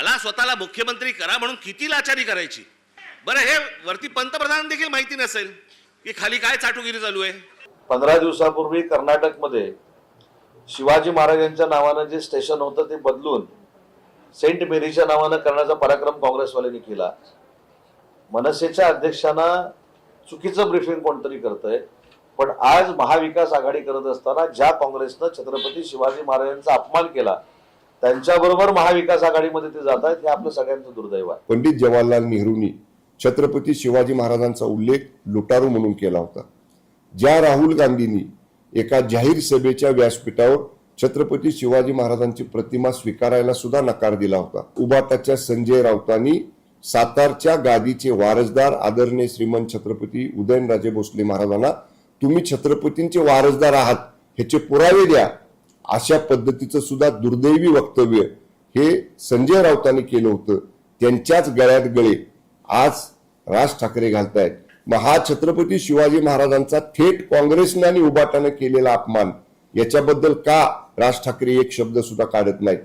मला स्वतःला मुख्यमंत्री करा म्हणून किती लाचारी करायची? बरं हे वरती पंतप्रधान देखील माहिती नसेल की खाली काय चाटुगिरी चालू आहे. पंधरा दिवसापूर्वी कर्नाटकमध्ये शिवाजी महाराजांच्या नावानं जे स्टेशन होतं ते बदलून सेंट मेरीच्या नावानं करण्याचा पराक्रम काँग्रेसवाल्यांनी केला. मनसेच्या अध्यक्षांना चुकीचं ब्रिफिंग कोणतरी करतंय पण आज महाविकास आघाडी करत असताना ज्या काँग्रेसनं छत्रपती शिवाजी महाराजांचा अपमान केला त्यांच्याबरोबर महाविकास आघाडीमध्ये ते जात आहेत हे आपलं सगळ्यांचं दुर्दैव आहे. पंडित जवाहरलाल नेहरूंनी छत्रपती शिवाजी महाराजांचा उल्लेख लुटारू म्हणून केला होता. ज्या राहुल गांधींनी एका जाहीर सभेच्या व्यासपीठावर छत्रपती शिवाजी महाराजांची प्रतिमा स्वीकारायला सुद्धा नकार दिला होता. उबाटाच्या संजय राऊतांनी सातारच्या गादीचे वारसदार आदरणीय श्रीमंत छत्रपती उदयनराजे भोसले महाराजांना तुम्ही छत्रपतींचे वारसदार आहात ह्याचे पुरावे द्या अशा पद्धतीचं सुद्धा दुर्दैवी वक्तव्य हे संजय राऊतांनी केलं होतं. त्यांच्याच गळ्यात गळे आज राज ठाकरे घालतायत. मग हा छत्रपती शिवाजी महाराजांचा थेट काँग्रेसनं आणि उबाटानं केलेला अपमान याच्याबद्दल का राज ठाकरे एक शब्द सुद्धा काढत नाहीत?